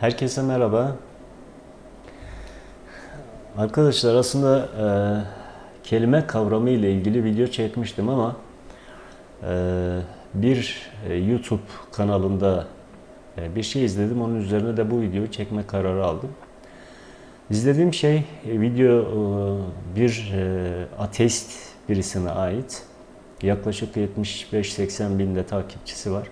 Herkese merhaba. Arkadaşlar aslında e, kelime kavramı ile ilgili video çekmiştim ama e, bir e, YouTube kanalında e, bir şey izledim. Onun üzerine de bu videoyu çekme kararı aldım. İzlediğim şey e, video e, bir e, ateist birisine ait. Yaklaşık 75-80 binde takipçisi var.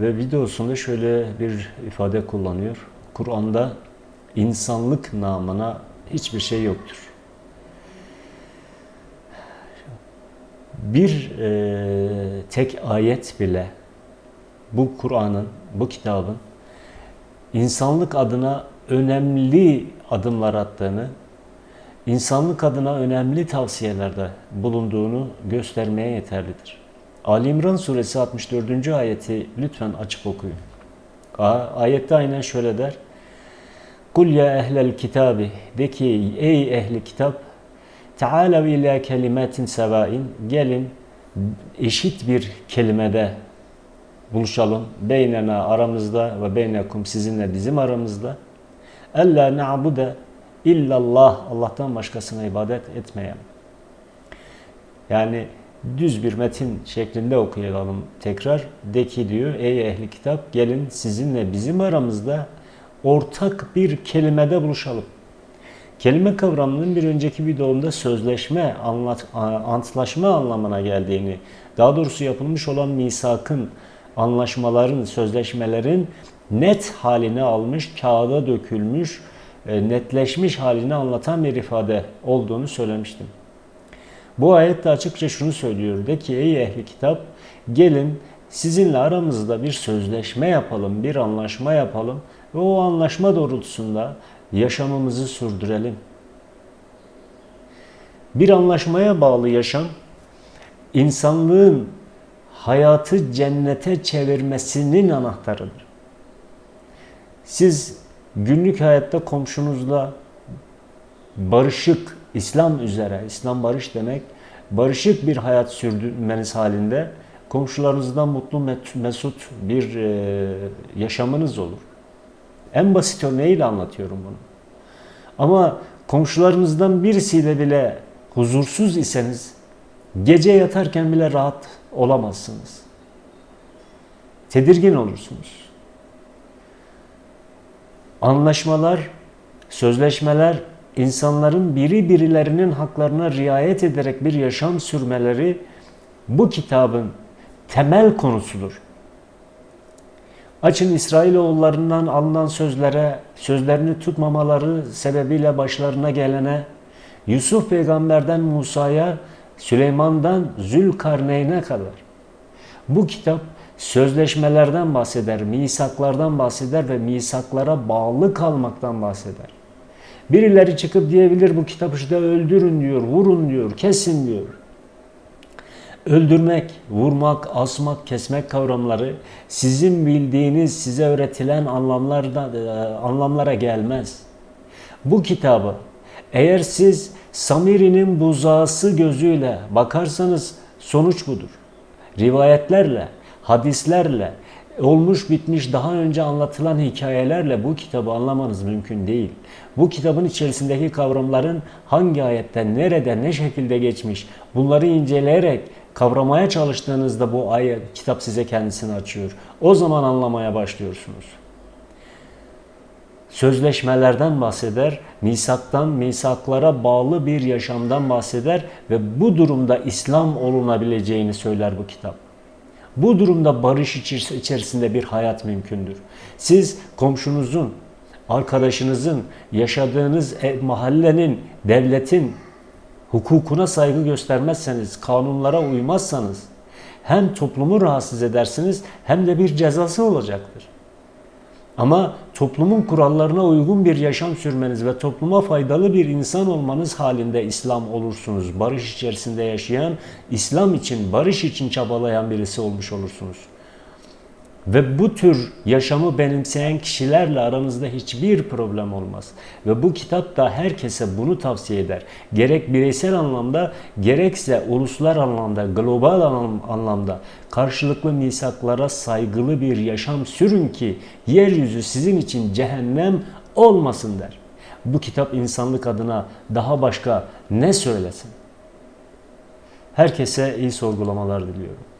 Ve videosunda şöyle bir ifade kullanıyor. Kur'an'da insanlık namına hiçbir şey yoktur. Bir e, tek ayet bile bu Kur'an'ın, bu kitabın insanlık adına önemli adımlar attığını, insanlık adına önemli tavsiyelerde bulunduğunu göstermeye yeterlidir. Ali İmran suresi 64. ayeti lütfen açıp okuyun. Ayette aynen şöyle der. Kul ya ehlel kitabi de ki ey ehli kitap Tealev ila kelimetin sevain gelin eşit bir kelimede buluşalım. Beynena aramızda ve beynekum sizinle bizim aramızda. Ella na'bude illallah Allah'tan başkasına ibadet etmeyen. Yani düz bir metin şeklinde okuyalım tekrar. De ki diyor ey ehli kitap gelin sizinle bizim aramızda ortak bir kelimede buluşalım. Kelime kavramının bir önceki videomda sözleşme, anlat, antlaşma anlamına geldiğini, daha doğrusu yapılmış olan misakın, anlaşmaların, sözleşmelerin net halini almış, kağıda dökülmüş, e, netleşmiş halini anlatan bir ifade olduğunu söylemiştim. Bu ayette açıkça şunu söylüyor. De ki ey ehli kitap gelin sizinle aramızda bir sözleşme yapalım, bir anlaşma yapalım ve o anlaşma doğrultusunda yaşamımızı sürdürelim. Bir anlaşmaya bağlı yaşam insanlığın hayatı cennete çevirmesinin anahtarıdır. Siz günlük hayatta komşunuzla barışık, İslam üzere, İslam barış demek, barışık bir hayat sürdürmeniz halinde komşularınızdan mutlu, mesut bir yaşamınız olur. En basit örneğiyle anlatıyorum bunu. Ama komşularınızdan birisiyle bile huzursuz iseniz gece yatarken bile rahat olamazsınız. Tedirgin olursunuz. Anlaşmalar, sözleşmeler insanların biri birilerinin haklarına riayet ederek bir yaşam sürmeleri bu kitabın temel konusudur. Açın İsrailoğullarından alınan sözlere, sözlerini tutmamaları sebebiyle başlarına gelene, Yusuf peygamberden Musa'ya, Süleyman'dan Zülkarneyn'e kadar. Bu kitap sözleşmelerden bahseder, misaklardan bahseder ve misaklara bağlı kalmaktan bahseder. Birileri çıkıp diyebilir bu kitabı işte öldürün diyor, vurun diyor, kesin diyor. Öldürmek, vurmak, asmak, kesmek kavramları sizin bildiğiniz, size öğretilen anlamlarda, anlamlara gelmez. Bu kitabı eğer siz Samiri'nin buzağısı gözüyle bakarsanız sonuç budur. Rivayetlerle, hadislerle, olmuş bitmiş daha önce anlatılan hikayelerle bu kitabı anlamanız mümkün değil. Bu kitabın içerisindeki kavramların hangi ayette, nerede, ne şekilde geçmiş bunları inceleyerek kavramaya çalıştığınızda bu ayet, kitap size kendisini açıyor. O zaman anlamaya başlıyorsunuz. Sözleşmelerden bahseder, misaktan, misaklara bağlı bir yaşamdan bahseder ve bu durumda İslam olunabileceğini söyler bu kitap. Bu durumda barış içerisinde bir hayat mümkündür. Siz komşunuzun, arkadaşınızın, yaşadığınız mahallenin, devletin hukukuna saygı göstermezseniz, kanunlara uymazsanız hem toplumu rahatsız edersiniz hem de bir cezası olacaktır. Ama toplumun kurallarına uygun bir yaşam sürmeniz ve topluma faydalı bir insan olmanız halinde İslam olursunuz. Barış içerisinde yaşayan, İslam için, barış için çabalayan birisi olmuş olursunuz. Ve bu tür yaşamı benimseyen kişilerle aranızda hiçbir problem olmaz. Ve bu kitap da herkese bunu tavsiye eder. Gerek bireysel anlamda gerekse uluslar anlamda, global anlam- anlamda karşılıklı misaklara saygılı bir yaşam sürün ki yeryüzü sizin için cehennem olmasın der. Bu kitap insanlık adına daha başka ne söylesin? Herkese iyi sorgulamalar diliyorum.